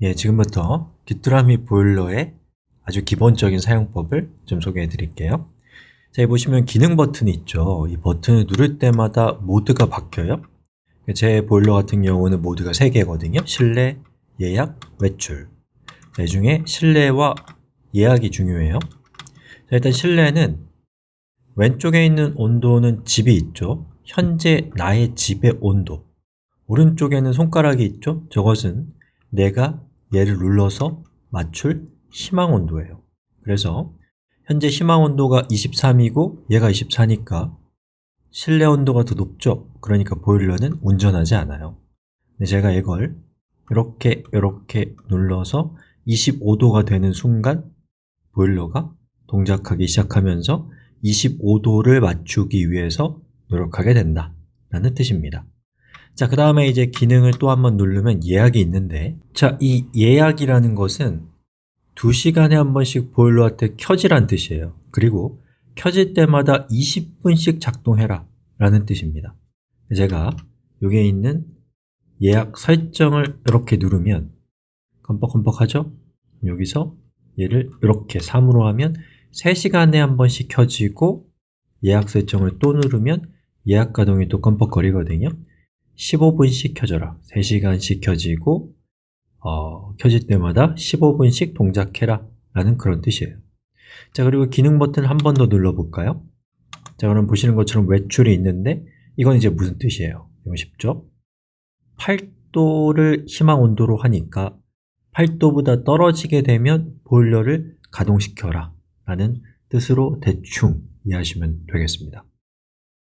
예, 지금부터 귀뚜라미 보일러의 아주 기본적인 사용법을 좀 소개해 드릴게요. 자, 여기 보시면 기능 버튼이 있죠. 이 버튼을 누를 때마다 모드가 바뀌어요. 제 보일러 같은 경우는 모드가 3개거든요. 실내, 예약, 외출. 자, 이 중에 실내와 예약이 중요해요. 자, 일단 실내는 왼쪽에 있는 온도는 집이 있죠. 현재 나의 집의 온도. 오른쪽에는 손가락이 있죠. 저것은 내가 얘를 눌러서 맞출 희망 온도예요. 그래서 현재 희망 온도가 23이고 얘가 24니까 실내 온도가 더 높죠? 그러니까 보일러는 운전하지 않아요. 제가 이걸 이렇게 이렇게 눌러서 25도가 되는 순간 보일러가 동작하기 시작하면서 25도를 맞추기 위해서 노력하게 된다 라는 뜻입니다 자, 그 다음에 이제 기능을 또 한번 누르면 예약이 있는데. 자, 이 예약이라는 것은 2시간에 한 번씩 보일러한테 켜지란 뜻이에요. 그리고 켜질 때마다 20분씩 작동해라 라는 뜻입니다. 제가 여기에 있는 예약 설정을 이렇게 누르면 껌뻑껌뻑하죠? 여기서 얘를 이렇게 3으로 하면 3시간에 한 번씩 켜지고 예약 설정을 또 누르면 예약 가동이 또 껌뻑거리거든요 15분씩 켜져라 3시간씩 켜지고 어, 켜질 때마다 15분씩 동작해라 라는 그런 뜻이에요 자 그리고 기능 버튼 한 번 더 눌러볼까요? 자 그럼 보시는 것처럼 외출이 있는데 이건 이제 무슨 뜻이에요? 이거 쉽죠? 8도를 희망 온도로 하니까 8도보다 떨어지게 되면 보일러를 가동시켜라 라는 뜻으로 대충 이해하시면 되겠습니다